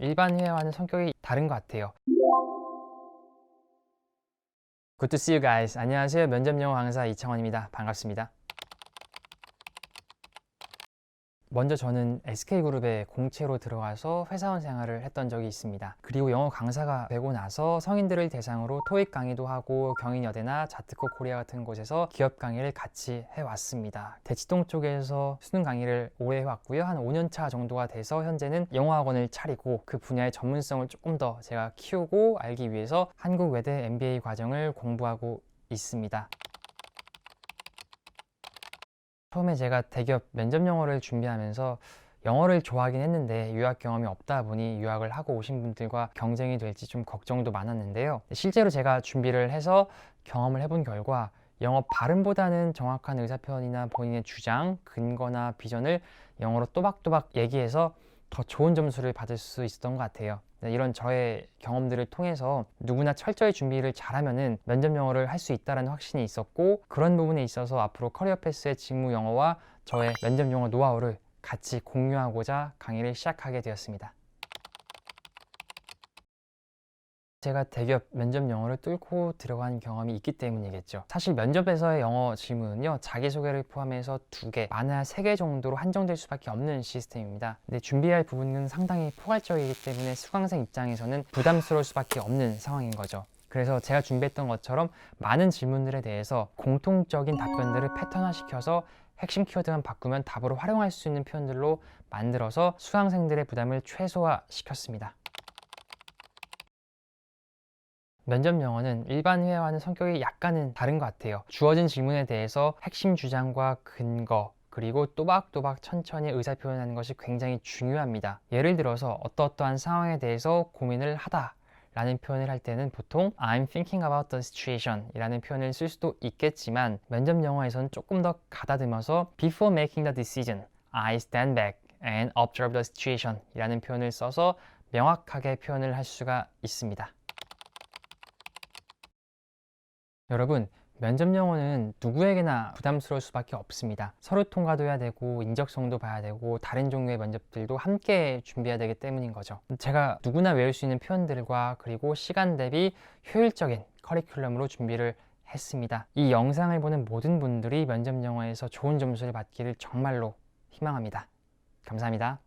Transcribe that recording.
일반 회화와는 성격이 다른 것 같아요. Good to see you guys. 안녕하세요. 면접 영어 강사 이창원입니다. 반갑습니다. 먼저 저는 SK그룹에 공채로 들어가서 회사원 생활을 했던 적이 있습니다. 그리고 영어 강사가 되고 나서 성인들을 대상으로 토익 강의도 하고 경인여대나 자트코 코리아 같은 곳에서 기업 강의를 같이 해왔습니다. 대치동 쪽에서 수능 강의를 오래 해왔고요. 한 5년차 정도가 돼서 현재는 영어학원을 차리고 그 분야의 전문성을 조금 더 제가 키우고 알기 위해서 한국 외대 MBA 과정을 공부하고 있습니다. 처음에 제가 대기업 면접 영어를 준비하면서 영어를 좋아하긴 했는데 유학 경험이 없다 보니 유학을 하고 오신 분들과 경쟁이 될지 좀 걱정도 많았는데요. 실제로 제가 준비를 해서 경험을 해본 결과 영어 발음보다는 정확한 의사표현이나 본인의 주장, 근거나 비전을 영어로 또박또박 얘기해서 더 좋은 점수를 받을 수 있었던 것 같아요. 네, 이런 저의 경험들을 통해서 누구나 철저히 준비를 잘하면은 면접 영어를 할 수 있다는 확신이 있었고 그런 부분에 있어서 앞으로 커리어 패스의 직무 영어와 저의 면접 영어 노하우를 같이 공유하고자 강의를 시작하게 되었습니다. 제가 대기업 면접 영어를 뚫고 들어간 경험이 있기 때문이겠죠. 사실 면접에서의 영어 질문은요, 자기소개를 포함해서 두 개, 많아야 세 개 정도로 한정될 수밖에 없는 시스템입니다. 근데 준비할 부분은 상당히 포괄적이기 때문에 수강생 입장에서는 부담스러울 수밖에 없는 상황인 거죠. 그래서 제가 준비했던 것처럼 많은 질문들에 대해서 공통적인 답변들을 패턴화시켜서 핵심 키워드만 바꾸면 답으로 활용할 수 있는 표현들로 만들어서 수강생들의 부담을 최소화시켰습니다. 면접 영어는 일반 회화와는 성격이 약간은 다른 것 같아요. 주어진 질문에 대해서 핵심 주장과 근거, 그리고 또박또박 천천히 의사 표현하는 것이 굉장히 중요합니다. 예를 들어서 어떠어떠한 상황에 대해서 고민을 하다 라는 표현을 할 때는 보통 I'm thinking about the situation 이라는 표현을 쓸 수도 있겠지만 면접 영어에서는 조금 더 가다듬어서 Before making the decision, I stand back and observe the situation 이라는 표현을 써서 명확하게 표현을 할 수가 있습니다. 여러분, 면접 영어는 누구에게나 부담스러울 수밖에 없습니다. 서류 통과도 해야 되고, 인적성도 봐야 되고, 다른 종류의 면접들도 함께 준비해야 되기 때문인 거죠. 제가 누구나 외울 수 있는 표현들과 그리고 시간 대비 효율적인 커리큘럼으로 준비를 했습니다. 이 영상을 보는 모든 분들이 면접 영어에서 좋은 점수를 받기를 정말로 희망합니다. 감사합니다.